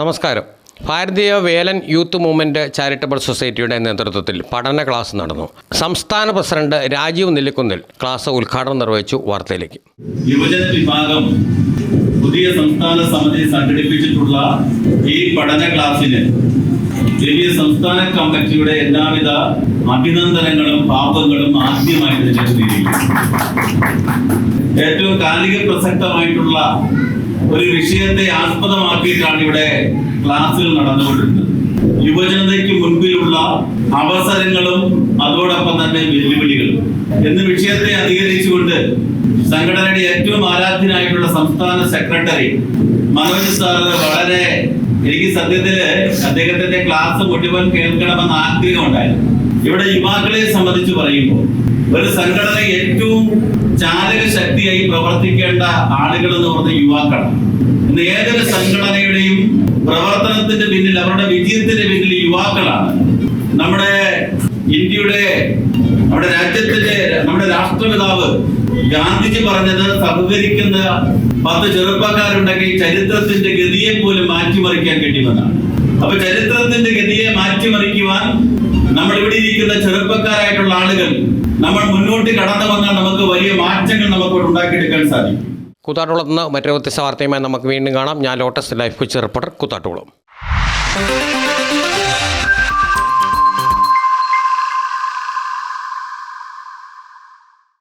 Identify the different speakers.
Speaker 1: നമസ്കാരം. ഭാരതീയ വേലൻ youth movement charitable സൊസൈറ്റിയുടെ നേതൃത്വത്തിൽ പഠന ക്ലാസ് നടന്നു. സംസ്ഥാന പ്രസിഡന്റ് രാജീവ് നിലക്കുന്നിൽ ക്ലാസ് ഉദ്ഘാടനം നിർവഹിച്ചു വാർത്തയിലേക്ക്.
Speaker 2: യുവജന വിഭാഗം പുതിയ സംസ്ഥാന സമിതി സംഘടിപ്പിച്ചിട്ടുള്ള ഈ പഠന ക്ലാസ്സിന് വലിയ സംസ്ഥാന കമ്മിറ്റിയുടെ എല്ലാവിധ അഭിനന്ദനങ്ങളും പാപങ്ങളും ആദ്യമായി തന്നെ ഏറ്റവും കാലിക പ്രസക്തമായിട്ടുള്ള ഒരു വിഷയത്തെ ആസ്പദമാക്കിയിട്ടാണ് ഇവിടെ ക്ലാസ്സുകൾ നടന്നുകൊണ്ടിരുന്നത്. യുവജനതയ്ക്ക് മുൻപിലുള്ള അവസരങ്ങളും അതോടൊപ്പം തന്നെ വെല്ലുവിളികളും. എന്ന വിഷയത്തെ അധികരിച്ചുകൊണ്ട് സംഘടനയുടെ ഏറ്റവും ആരാധ്യനായിട്ടുള്ള സംസ്ഥാന സെക്രട്ടറി മനോജ് സാറ് വളരെ എനിക്ക് സത്യത്തിൽ അദ്ദേഹത്തിന്റെ ക്ലാസ് മുഴുവൻ കേൾക്കണമെന്ന് ആഗ്രഹമുണ്ടായിരുന്നു. ഇവിടെ യുവാക്കളെ സംബന്ധിച്ച് പറയുമ്പോൾ ഒരു സംഘടന ഏറ്റവും ചാലക ശക്തിയായി പ്രവർത്തിക്കേണ്ട ആളുകൾ എന്ന് പറഞ്ഞ യുവാക്കളാണ്. ഇന്ന് ഏതൊരു സംഘടനയുടെയും പ്രവർത്തനത്തിന്റെ പിന്നിൽ അവരുടെ വിജയത്തിന്റെ പിന്നിൽ യുവാക്കളാണ്. നമ്മുടെ ഇന്ത്യയുടെ നമ്മുടെ രാജ്യത്തിന്റെ നമ്മുടെ രാഷ്ട്രപിതാവ് ഗാന്ധിജി പറഞ്ഞത് സഹകരിക്കുന്ന പത്ത് ചെറുപ്പക്കാരുണ്ടെങ്കിൽ ചരിത്രത്തിന്റെ ഗതിയെ പോലും മാറ്റിമറിക്കാൻ കഴിയുമെന്നാണ്. അപ്പൊ ചരിത്രത്തിന്റെ ഗതിയെ മാറ്റിമറിക്കുവാൻ നമ്മൾ ഇവിടെ ഇരിക്കുന്ന ചെറുപ്പക്കാരായിട്ടുള്ള ആളുകൾ നമ്മൾ മുന്നോട്ട് കടന്നു വന്നാൽ നമുക്ക് വലിയ മാറ്റങ്ങൾ നമുക്ക് ഉണ്ടാക്കിയെടുക്കാൻ സാധിക്കും.
Speaker 1: കൂത്താട്ടുളം നിന്ന് മറ്റൊരു വ്യത്യസ്ത വാർത്തയുമായി നമുക്ക് വീണ്ടും കാണാം. ഞാൻ lotus life Kochi reporter Koothattukulam.